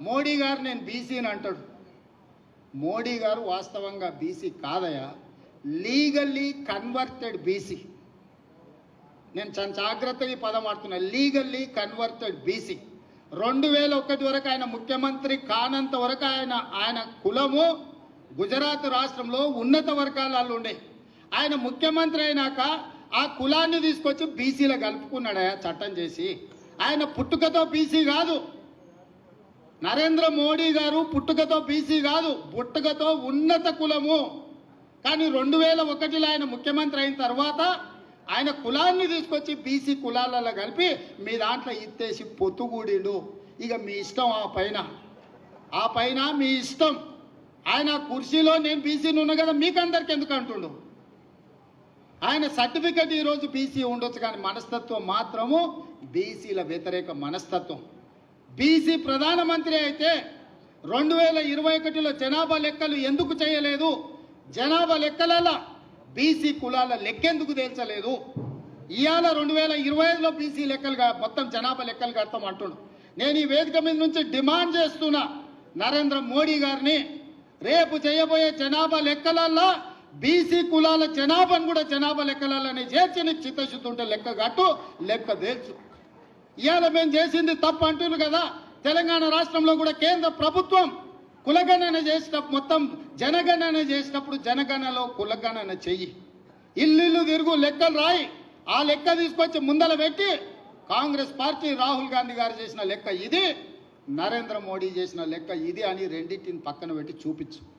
మోడీ గారు నేను బీసీని అంటాడు. మోడీ గారు వాస్తవంగా బీసీ కాదయా? Legally converted BC. నేను చాలా జాగ్రత్తగా ఈ పదం ఆడుతున్నా లీగల్లీ కన్వర్టెడ్ బీసీ. రెండు వేల ఒకటి వరకు ఆయన ముఖ్యమంత్రి కానంత వరకు ఆయన ఆయన కులము గుజరాత్ రాష్ట్రంలో ఉన్నత వర్గాలలో ఉండే. ఆయన ముఖ్యమంత్రి అయినాక ఆ కులాన్ని తీసుకొచ్చి బీసీలో కలుపుకున్నాడయా చట్టం చేసి? ఆయన పుట్టుకతో బీసీ కాదు. నరేంద్ర మోడీ గారు పుట్టుకతో బీసీ కాదు పుట్టుకతో ఉన్నత కులము. కానీ రెండు వేల ఒకటిలో ఆయన ముఖ్యమంత్రి అయిన తర్వాత ఆయన కులాన్ని తీసుకొచ్చి బీసీ కులాలలో కలిపి మీ దాంట్లో ఇత్తేసి పొత్తుగూడిండు ఇక మీ ఇష్టం ఆ పైన. ఆ పైన మీ ఇష్టం. ఆయన కుర్చీలో నేను బీసీని ఉన్నా కదా మీకు అందరికి ఎందుకు అంటుండు? ఆయన సర్టిఫికెట్ ఈరోజు బీసీ ఉండొచ్చు కానీ మనస్తత్వం మాత్రము బీసీల వ్యతిరేక మనస్తత్వం. బీసీ ప్రధానమంత్రి అయితే రెండు వేల ఇరవై ఒకటిలో జనాభా లెక్కలు ఎందుకు చేయలేదు? జనాభా లెక్కలలో బీసీ కులాల లెక్కెందుకు తేల్చలేదు? ఇవాళ రెండు వేల ఇరవై ఐదులో బీసీ లెక్కలుగా మొత్తం జనాభా లెక్కలు కడతాం అంటుండు. నేను ఈ వేదిక మీద నుంచి డిమాండ్ చేస్తున్నా నరేంద్ర మోడీ గారిని రేపు చేయబోయే జనాభా లెక్కలలో బీసీ కులాల జనాభాను కూడా జనాభా లెక్కలని చేర్చి నీకు చిత్తశుద్ధి ఉంటే లెక్క కట్టు లెక్క తేల్చు. ఇవాళ మేము చేసింది తప్పు అంటున్నారు కదా. తెలంగాణ రాష్ట్రంలో కూడా కేంద్ర ప్రభుత్వం కులగణన చేసినప్పుడు మొత్తం జనగణన చేసినప్పుడు జనగణనలో కులగణన చెయ్యి. ఇల్లు తిరుగు లెక్కలు రాయి. ఆ లెక్క తీసుకొచ్చి ముందల పెట్టి కాంగ్రెస్ పార్టీ రాహుల్ గాంధీ గారు చేసిన లెక్క ఇది. నరేంద్ర మోడీ చేసిన లెక్క ఇది అని రెండింటిని పక్కన పెట్టి చూపించు.